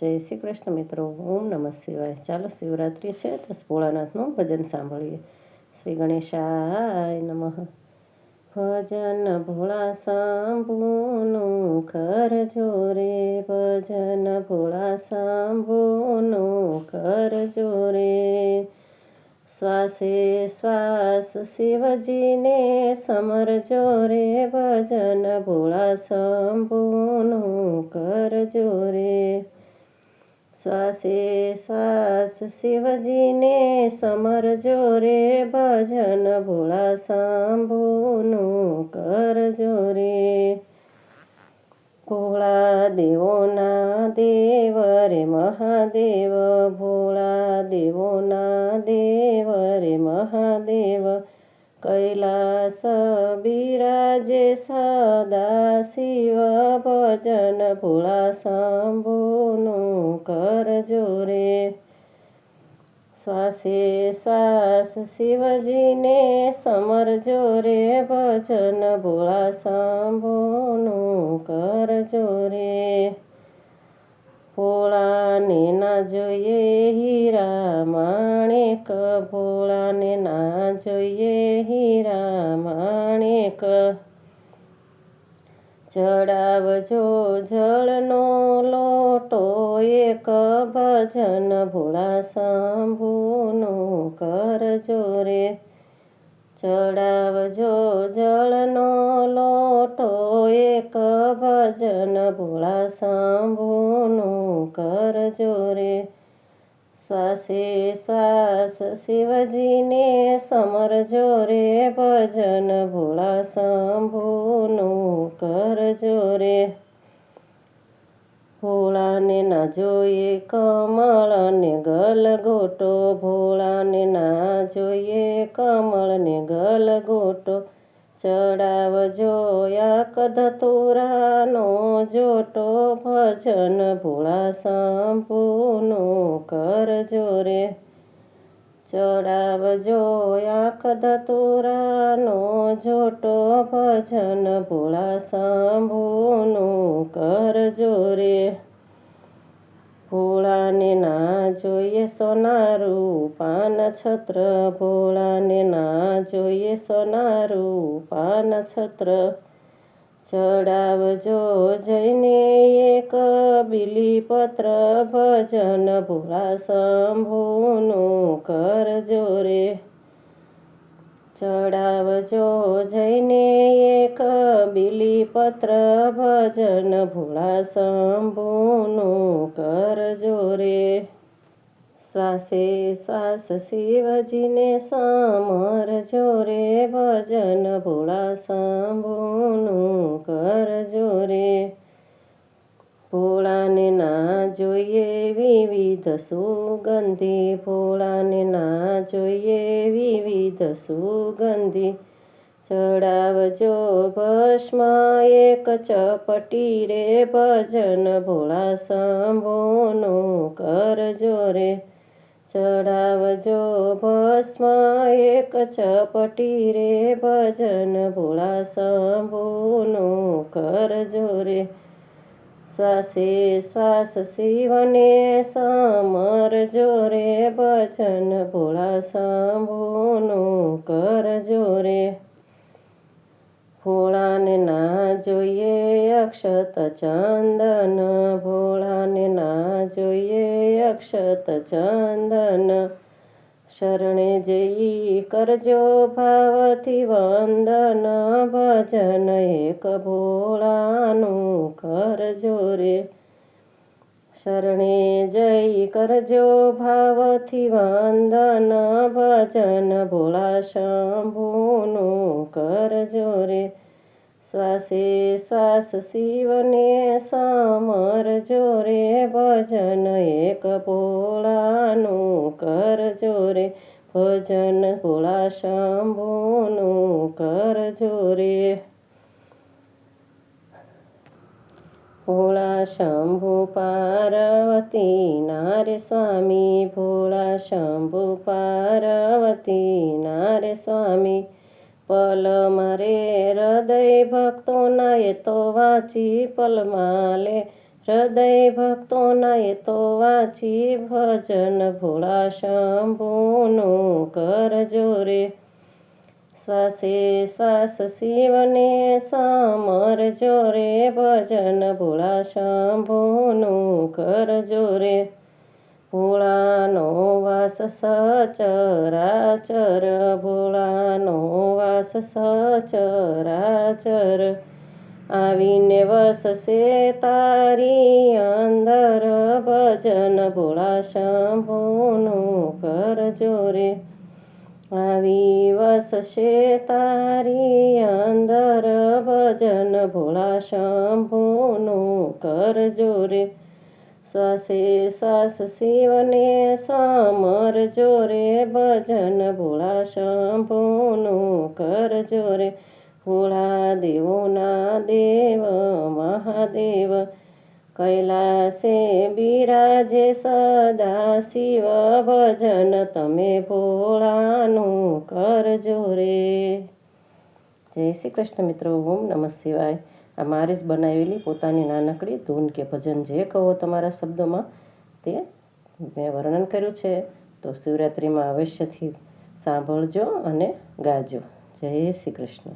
જય શ્રી કૃષ્ણ મિત્રો, ઓમ નમઃ શિવાય. ચાલો શિવરાત્રિ છે તો ભોળાનાથનું ભજન સાંભળીએ. શ્રી ગણેશાય નમઃ. ભજન ભોળા સાંભોનું કરજો રે, ભજન ભોળા સાંભોનું કરજો રે. શ્વાસે શ્વાસ શિવજીને સમરજો રે, ભજન ભોળા શંભુનું કરજો રે. શ્વાસે શ્વાસ શિવજીને સમરજો રે ભજન ભોળા શંભુનું કરજો રે. ભોળા દેવોના દેવ રે મહાદેવ, ભોળા દેવોના દેવ રે મહાદેવ. કૈલાસ બિરાજે સદા શિવ ભજન ભોળા શંભુનું શ્વાસે શ્વાસ શિવજીને સમરજો રે ભજન ભોળા સાંભોનું કરજો રે. ભોળાને ના જોઈએ હીરા, માણેક, ભોળાને ના જોઈએ હીરા, માણેક. ચડાવજો જળનો લોટો, એક ભજન ભોળા શંભુનું કરજો રે. ચડાવજો જળનો લોટો, એક ભજન ભોળા શંભુનું કરજો રે. શ્વાસે શ્વાસ શિવજીને સમરજો રે ભજન ભોળા શંભુનું કરજો રે. ભોળાને ના જોઈએ કમળને ગલગોટો ભોળાને ના જોઈએ કમળને ગલગોટો ચડાવજો યાક ધતુરાનો જોટો ભજન ભોળા શંભુનું કરજો રે. ચડાવજો આંખ ધતુરાનો જોટો ભજન ભોળા શંભુનું કરજો રે. ભોળાને ના જોઈએ સોનારું પાન, છત્ર ભોળાને ના જોઈએ સોનારું પાન, છત્ર ચડાવજો જઈને એક બિલીપત્ર ભજન ભોળા શંભુનું કરજો રે. ચડાવજો જઈને એક બિલીપત્ર ભજન ભોળા શંભુનું કરજો રે. શ્વાસે શ્વાસ શિવજીને સમરજો રે ભજન ભોળા સાંભોનું કરજો રે ભોળાને ના જોઈએ વિવિધ સુગંધી, ભોળાને ના જોઈએ વિવિધ સુગંધી. ચડાવજો ભસ્મ એક ચપટી રે, ભજન ભોળા સાંભોનું કરજો રે ચડાવજો ભસ્મ એક ચપટી રે, ભજન ભોળા શંભુનું કરજો રે. સાસે સાસ શિવને સમરજો રે, ભજન ભોળા શંભુનું કરજો રે. ભોળાને ના જોઈએ અક્ષત ચંદન ભોળાને ના જોઈએ અક્ષત ચંદન. શરણે જઈ કરજો ભાવથી વંદન, ભજન એક ભોળાનું કરજો રે. શરણે જઈ કરજો ભાવથી વંદન, ભજન ભોળા શંભુનું કરજો રે. શ્વાસે શ્વાસ શિવને સમરજો રે ભજન એક ભોળાનું કરજો રે ભજન ભોળા શંભુનું કરજો રે ભોળા શંભુ પાર્વતી, નારે સ્વામી, ભોળા શંભુ પાર્વતી, નારે સ્વામી પલ મારે હૃદય ભક્તોના એ તો વાંચી પલમાલે હૃદય ભક્તોના એ તો વાંચી ભજન ભોળા શંભુનું કરજો રે શ્વાસે શ્વાસ શિવને સમરજો રે ભજન ભોળા શંભુનું કરજો રે ભોળાનો વાસ સચરાચર, ભોળાનો વાસ સચરાચર. આવીને વસશે તારી અંદર ભજન, ભોળા શંભુનું કરજો રે આવી વસશે તારી અંદર ભજન, ભોળા શંભુનું કરજો રે શ્વાસે શ્વાસ શિવને સમર જોરે, ભજન ભોળા શંભુનું કરજો રે ભોળા દેવોના દેવ, મહાદેવ, કૈલાસે બિરાજે સદા શિવ ભજન, તમે ભોળાનું કરજો રે જય શ્રી કૃષ્ણ મિત્રો, ઓમ નમઃ શિવાય. આ મારી જ બનાવેલી પોતાની નાનકડી ધૂન કે ભજન જે કહો તમારા શબ્દોમાં, તે મેં વર્ણન કર્યું છે. તો શિવરાત્રિમાં અવશ્યથી સાંભળજો અને ગાજો. જય શ્રી કૃષ્ણ.